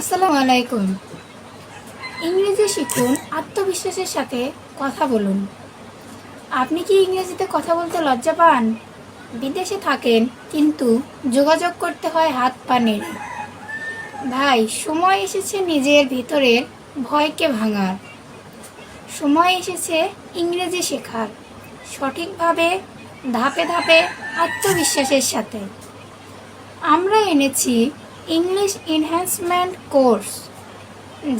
আসসালামু আলাইকুম। ইংরেজি শিখুন, আত্মবিশ্বাসের সাথে কথা বলুন। আপনি কি ইংরেজিতে কথা বলতে লজ্জা পান? বিদেশে থাকেন, কিন্তু যোগাযোগ করতে হয় হাত পা নেড়ে। ভাই, সময় এসেছে নিজের ভিতরের ভয়কে ভাঙার। সময় এসেছে ইংরেজি শেখার। সঠিকভাবে, ধাপে ধাপে আত্মবিশ্বাসের সাথে। আমরা এনেছি ইংলিশ এনহ্যান্সমেন্ট কোর্স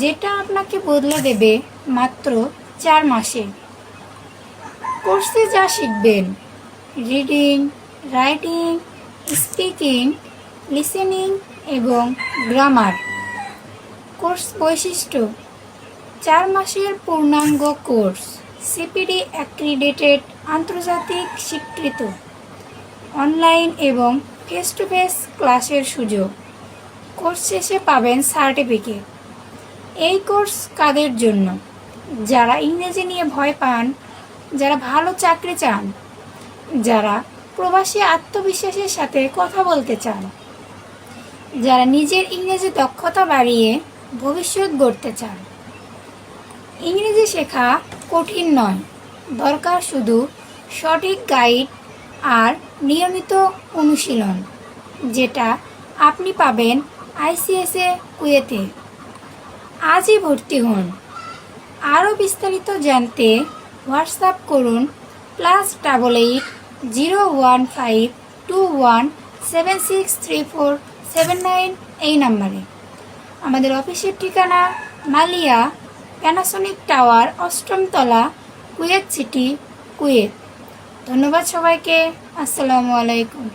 যেটা আপনাকে বদলে দেবে মাত্র চার মাসে। কোর্সে যা শিখবেন রিডিং রাইটিং স্পিকিং লিসেনিং এবং গ্রামার কোর্স বৈশিষ্ট্য, চার মাসের পূর্ণাঙ্গ কোর্স সিপিডি অ্যাক্রিডেটেড আন্তর্জাতিক স্বীকৃত। অনলাইন এবং ফেস টু ফেস ক্লাসের সুযোগ। কোর্স শেষে পাবেন সার্টিফিকেট। এই কোর্স কাদের জন্য? যারা ইংরেজি নিয়ে ভয় পান, যারা ভালো চাকরি চান, যারা প্রবাসী আত্মবিশ্বাসের সাথে কথা বলতে চান, যারা নিজের ইংরেজি দক্ষতা বাড়িয়ে ভবিষ্যৎ গড়তে চান। ইংরেজি শেখা কঠিন নয়, দরকার শুধু সঠিক গাইড আর নিয়মিত অনুশীলন, যেটা আপনি পাবেন আইসিএসএ কুয়েতে। আজই ভর্তি হন। আরও বিস্তারিত জানতে হোয়াটসঅ্যাপ করুন plus double eight zero one five two one seven six three four seven nine এই নাম্বারে। আমাদের অফিসের ঠিকানা মালিয়া প্যানাসনিক টাওয়ার অষ্টম তলা কুয়েত সিটি, কুয়েত। ধন্যবাদ সবাইকে। আসসালামু আলাইকুম।